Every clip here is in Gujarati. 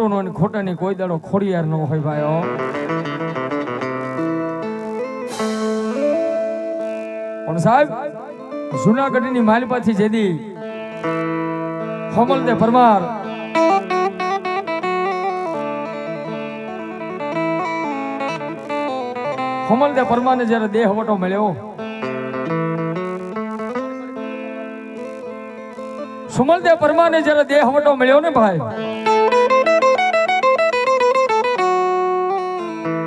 ખોટું નો ખોટાની કોઈ દાડો ખોડિયાર નો હોય ભાઈ, હો. પણ સાહેબ, જુનાગઢની માલિપાથી જેદી હોમલદે પરમાર. હોમલદે પરમારને જ્યારે દેહ વટો મળ્યો, સુમલદેવ પરમારને જ્યારે દેહ વટો મળ્યો ને ભાઈ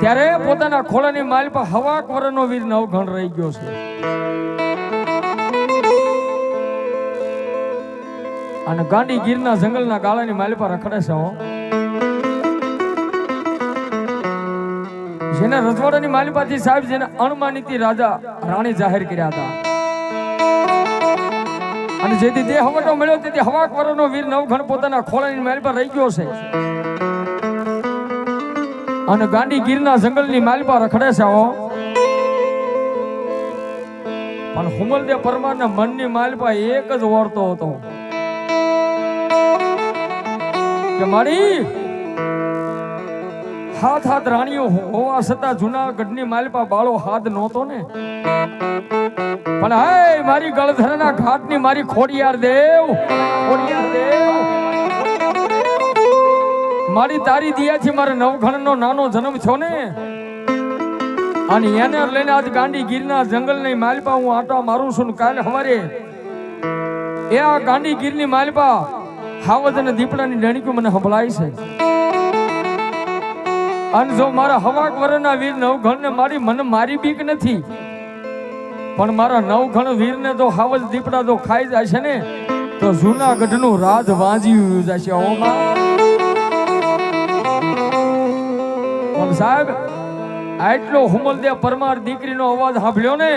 ત્યારે પોતાના ખોળાની માલ પર હવા કોરનો વીર નવઘણ રહી ગયો છે. અને ગાંડી ગીરના જંગલના ગાળાની માલ પર રખડે છે જેને રજવાડાની માલિપાથી સાહેબ, જેને અણમાનીતી રાજા રાણી જાહેર કર્યા હતા. અને જેથી જે હવટો મળ્યો, તેથી હવા વરનો વીર નવઘણ પોતાના ખોળાની માલ પર રહી ગયો છે. અને ગાંડી ગીરના જંગલની માલપા રખડે છે હો. પણ હુમલદેવ પરમારના મનની માલપા એક જ ઓરતો હતો. કે મારી, હાથ હાથ રાણીઓ હોવા છતાં જુનાગઢની માલપા બાળો હાથ નહોતો ને. પણ હાય મારી ગળધરના ઘાટની મારી ખોડિયાર દેવ ખોડિયાર દેવ મારી તારી દિયાથી મારે નવઘણનો નાનો જન્મ છો ને. અને એને લઈને આજ ગાંડી ગીરના જંગલની માલપા હું આટા મારું છું ને કાલે હવારે. એ આ ગાંડી ગીરની માલપા હાવજ અને દીપડાની ડણીકું મને હંભળાય છે. અને જો મારા હવાક વરના વીર નવઘણને મારી મને મારી બીક નથી, પણ મારા નવઘણ વીરને તો હાવજ દીપડા તો ખાઈ જાય છે ને, તો જૂનાગઢનું રાજ વાંજ્યું જશે ઓમાં. પણ સાહેબ, આટલો હુમલદેવ પરમાર દીકરીનો અવાજ સાંભળ્યો ને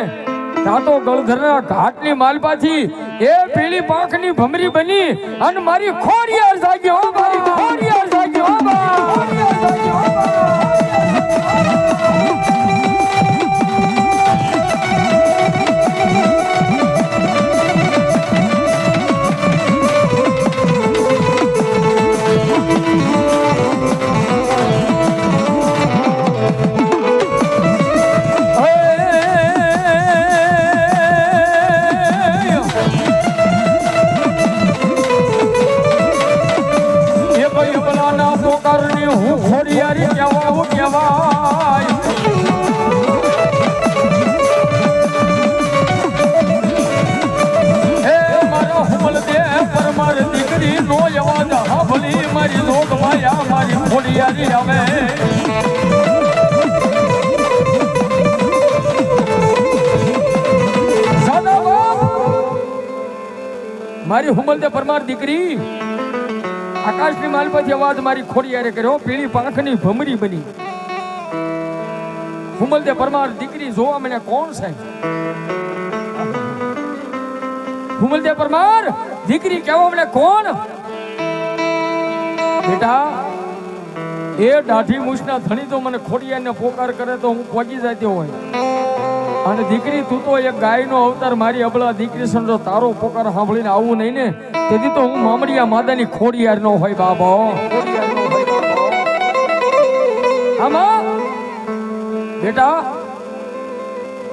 ત્યાં તો ગળધરના ઘાટની માલપાથી એ પીળી પાંખની ભમરી બની અને મારી ખોડિયાર જાગી, હો મારી ખોડિયાર જાગી, હો બા. હાભળી મારી લોક માયા, મારી ખોડિયારી આવે. મારી હુમલદે પરમાર દીકરી. આકાશની માલપતિ અવાજ મારી ખોડિયારે કર્યો. પીળી પાંખની ભમરી બની. હુમલદે પરમાર દીકરી જોવા મને કોણ છે હુમલદે પરમાર દીકરી કહેવા મને કોણ? બેટા, એ દાઢી મૂછના ધણી તો મને ખોડિયાને પોકાર કરે તો હું પહોંચી જતી હોય. અને દીકરી, તું તો એક ગાયનો અવતાર મારી અબળા દીકરી સમજો તારો પોકાર સાંભળીને આવું નહીં ને, તેથી તો હું મામડિયા માદાની ખોડિયાર નો હોય બાબો. આમાં બેટા,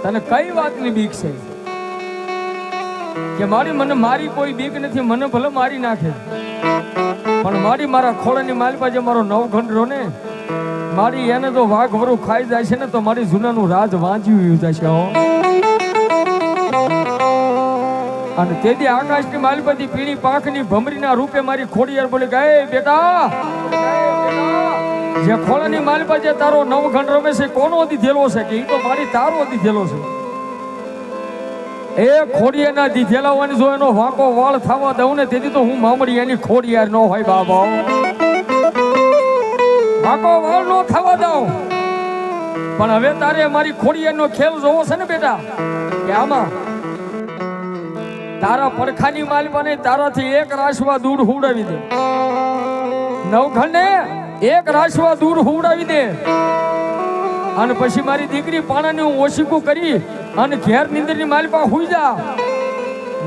તને કઈ વાતની બીક છે? કે મારી મને મારી કોઈ બીક નથી, મને ભલે મારી નાખે. પણ મારી મારા ખોળાની માલપા જે મારો નવખંડ રહ્યો ને, મારી એને તો વાઘ વરું ખાઈ જાય છે ને, તો મારી જૂનાનું રાજ વાંચ્યું જશે અને તેથી આકાશની માલપતિ પીળી પાંખની ભમરીના રૂપે મારી ખોડિયાર બોલી ગાય બેટા, જે ખોળાની માલપા જે તારો નવખંડ રમે છે, કોનો દીધેલો છે? કે એ તો મારી તારો દીધેલો છે. એ ખોડિયાના દીધેલા હોવાની જો એનો વાંકો વાળ થવા દઉં ને તેથી તો હું મામડી એની ખોડિયાર ન હોય બાબા. વાંકો વાળ નો થવા દઉં. પણ હવે તારે મારી ખોડિયારનો ખેલ જોવો છે ને બેટા. કે આમાં તારા પડખાની માલપાને તારાથી એક રાશવા દૂર હુડાવી દે. નવખંડે એક રાશવા દૂર હુડાવી દે. અને પછી મારી દીકરી પાણાને હું ઓશીકું કરી અને ઘેર નીંદરની માલિપા હુઈ જા.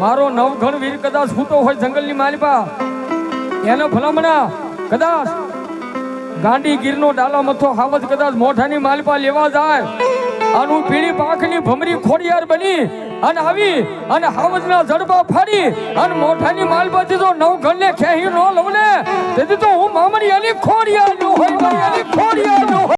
મારો નવઘણ વીર કદાચ સૂતો હોય જંગલની માલિપા. એનો ભલામણા કદાચ ગાંડી ગીરનો ડાલો મથો હાવજ કદાચ મોઢાની માલિપા લેવા જાય. અને હું પીળી પાંખની ભમરી ખોડિયાર બની અને આવી અને હાવજના જડબા ફાડી અને મોઢાની માલપાથી જો નવ ઘરને ખેહી ન લઉં ને તેથી તો હું મામણી અલી ખોડિયાર નો હોય. અલી ખોડિયાર